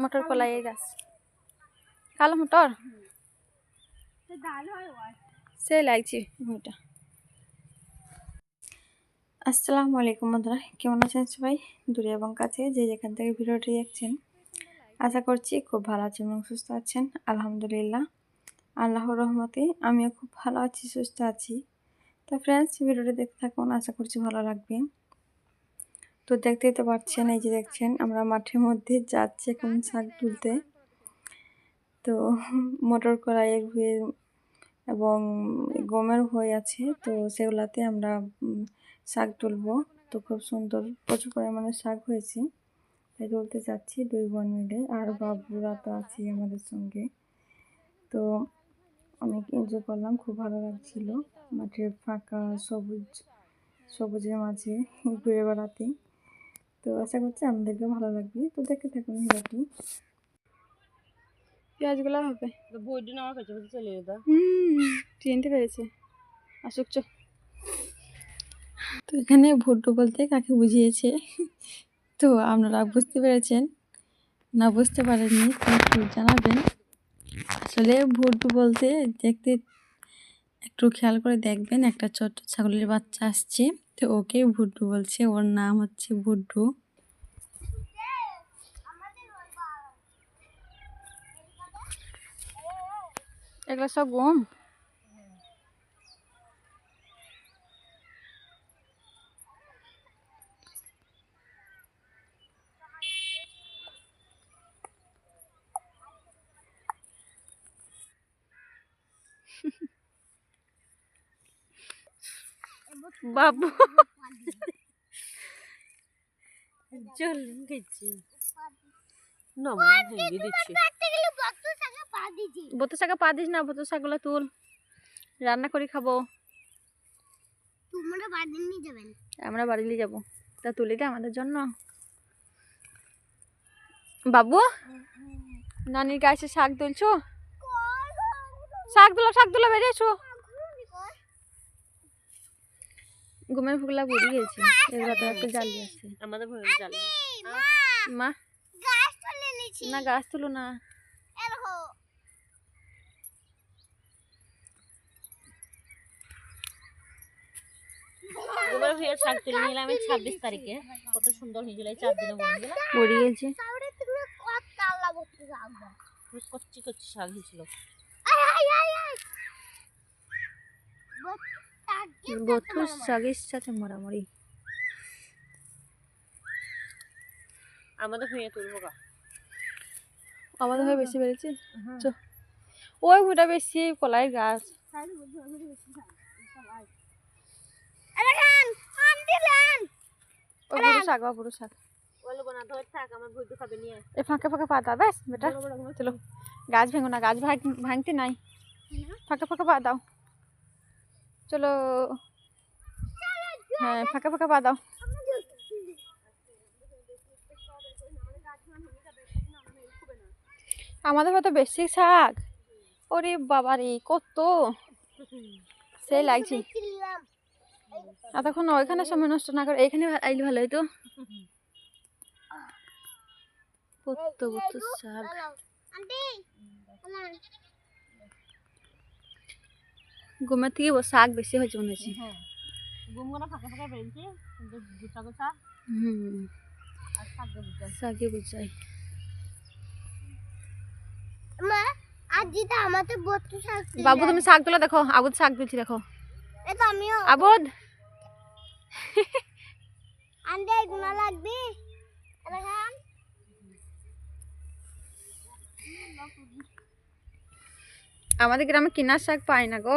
মটর কলাইয়ের গাছ। কালো মটর? সে লাগছে ভুঁইটা আসসালামু আলাইকুম বন্ধুরা কেমন আছেন সবাই? দূরে এবং কাছে যে যেখান থেকে ভিডিওটি দেখছেন আশা করছি খুব ভালো আছেন এবং সুস্থ আছেন। আলহামদুলিল্লাহ আল্লাহর রহমতে আমিও খুব ভালো আছি সুস্থ আছি। তো ফ্রেন্ডস ভিডিওটি দেখতে থাকুন আশা করছি ভালো লাগবে। তো দেখতেই তো পাচ্ছেন, এই যে দেখছেন, আমরা মাঠের মধ্যে যাচ্ছি এখন শাক তুলতে। তো মটর কড়াইয়ের হয়ে এবং গমের হয়ে আছে, তো সেগুলাতে আমরা শাক তুলবো। তো খুব সুন্দর, প্রচুর পরিমাণে শাক হয়েছে। তাই তুলতে যাচ্ছি দুই বোন মিলে, আর বাবুরা তো আছে আমাদের সঙ্গে। তো অনেক এনজয় করলাম, খুব ভালো লাগছিল। মাঠের ফাঁকা, সবুজ, সবুজের মাঝে ঘুরে বেড়াতে। তো আশা করছি আমাদেরকে ভালো লাগবে। তো দেখতে থাকুন ভিডিওটি পেঁয়াজগুলো হবে? বইটি নেওয়ার কাছে বলতে চলে যেত। হুম চিনতে পেরেছে। আসুক চো তো এখানে ভুট্টু বলতে কাকে বুঝিয়েছে? তো আপনারা বুঝতে পেরেছেন। না বুঝতে পারেননি তো একটু জানাবেন। আসলে ভুট্টু বলতে দেখতে একটু খেয়াল করে দেখবেন একটা ছোট্ট ছাগলের বাচ্চা আসছে। তো ওকে ভুট্টু বলছে। ওর নাম হচ্ছে ভুট্টু এগুলো সব গম? বাবু। জল গেছি বতো শাকে পা দিস না বতো শাকগুলো তুল। রান্না করে খাব। আমরা বাড়ি নিয়ে যাব। তা তুলি দে আমাদের জন্য। বাবু নানির গাছে শাক তুলছো? শাক তুলো শাক তুলো বেরিয়েছো ঘুমের ফুগলা বুড়ি গেছে এগুলো তো একটু জ্বালিয়ে আছে। আমাদের ভয় জাল। মা গাছ তুলে নিয়েছি। না গাছ তুলো না। গোবর শাক তুলে নিলাম ছাব্বিশ তারিখে। কত সুন্দর হয়েছিল এই চার দিনে গেছে কচ্ছি কচ্ছি শাক হয়েছিল আয় আয় আয় আয় বত্তা বথু শাকের সাথে মরামরি। আমাদের ভুঁইয়ে তুলবো গা। আমাদের হয়ে বেশি বেড়েছে? ওই ভুটা বেশি কলাই গাছ। শাক বা বুড়ো শাক। এ ফাঁকে ফাঁকে পা দাও বেশ বেটা চলো। গাছ ভেঙো না গাছ ভাঙ ভাঙতে নাই। ফাঁকে ফাঁকে পা দাও। চলো। হ্যাঁ ফাঁকা ফাঁকা পা দাও। আমাদের হয়তো বেশি শাক। ওরে বাবা রে, কত? সেই লাগছে। এতক্ষণ ওইখানে সময় নষ্ট না করে, এইখানে আইলে ভালো হইতো। কত কত শাক। ঘুমের থেকে শাক বেশি হয়েছে মনে হচ্ছে হ্যাঁ। শাক বাবু তুমি শাক তুলে দেখো আবুদ শাক দিচ্ছি দেখো। আবুদ! লাগবে। আমাদের গ্রামে কিনার শাক পায় না গো।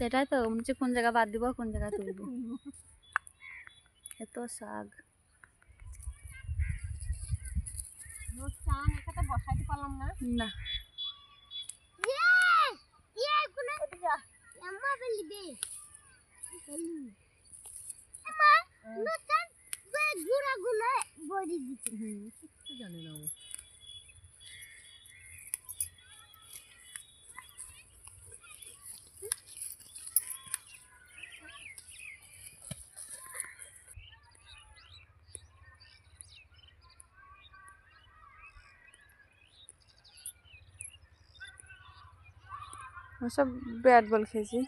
সেটাই তো হচ্ছে কোন জায়গা বাদ দিব কোন জায়গা তুলব। এত শাক। বসাইতে পারলাম না। না। আমরা সব ব্যাট বল খেয়েছি।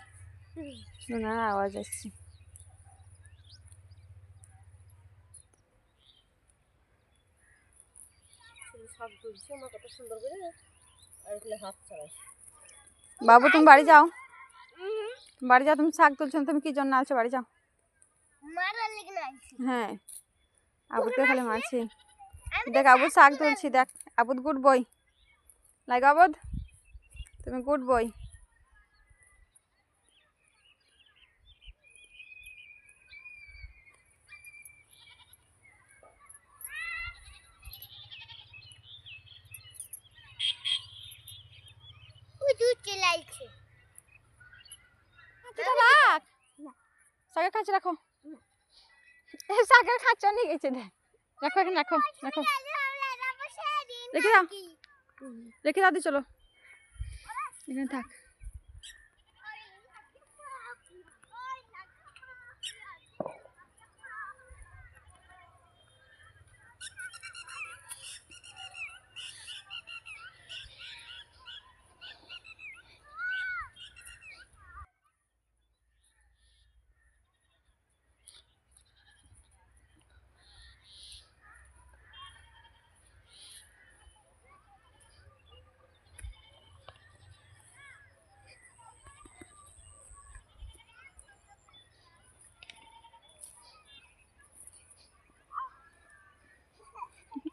শোনার আওয়াজ আসছে। বাবু, তুমি বাড়ি যাও। বাড়ি যাও, তুমি শাক তুলছো তুমি কি জন্য আছো বাড়ি যাও। হ্যাঁ। আবুদকে খালি মারছি। দেখ, আবু শাক তুলছি, দেখ। আবুদ গুড বই লাইক আবুদ তুমি গুড বই শাকের খাঁচা রাখো। শাকের খাঁচা নিয়ে গেছে দেখ। রাখো এখানে রাখো রাখো। রেখে দাও। রেখে দাও দিয়ে চলো। এখানে থাক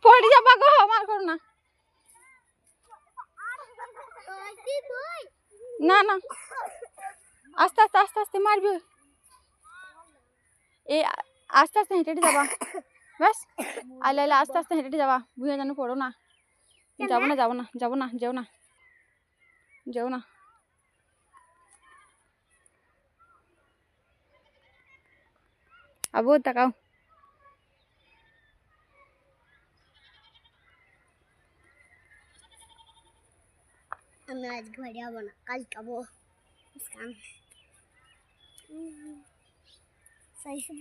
পড়ে যাবা গো আমার করো না না না আস্তে আস্তে আস্তে আস্তে মারবি এই আ- আস্তে আস্তে হেঁটে হেঁটে যাবা ব্যাস আইলে আইলে আস্তে আস্তে হেঁটে হেঁটে যাবা ভুঁয়ে যেন পড়ো না যাব না যাব না যাব না যেও না যেও না আবু তাকাও আমি আজ ঘরে না কাম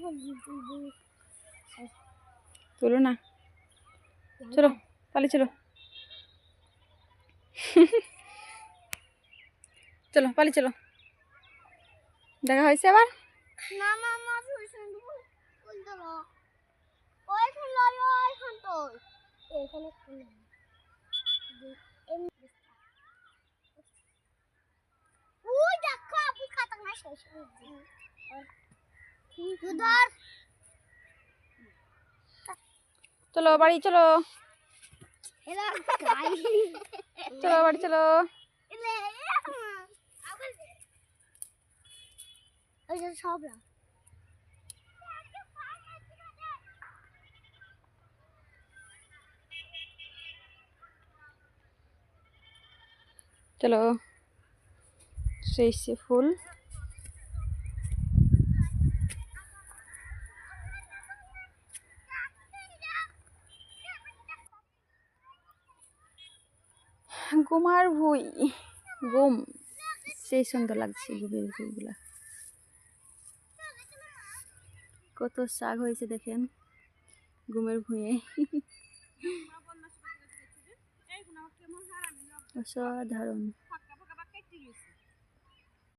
বলবি তুলবো তুলো না। চলো তাহলে চলো। চলো পালি চলো। দেখা হয়েছে আবার? না না না তো এখানে ফুল ওই দেখো চলো বাড়ি চলো। চলো বাড়ি চলো। সব না চলো। সেই সে ফুল। গুমার ভুই। গুম সেই সুন্দর লাগছে গুমের ভুইগুলা। কত শাক হয়েছে দেখেন গুমের ভুঁয়ে অসাধারণ।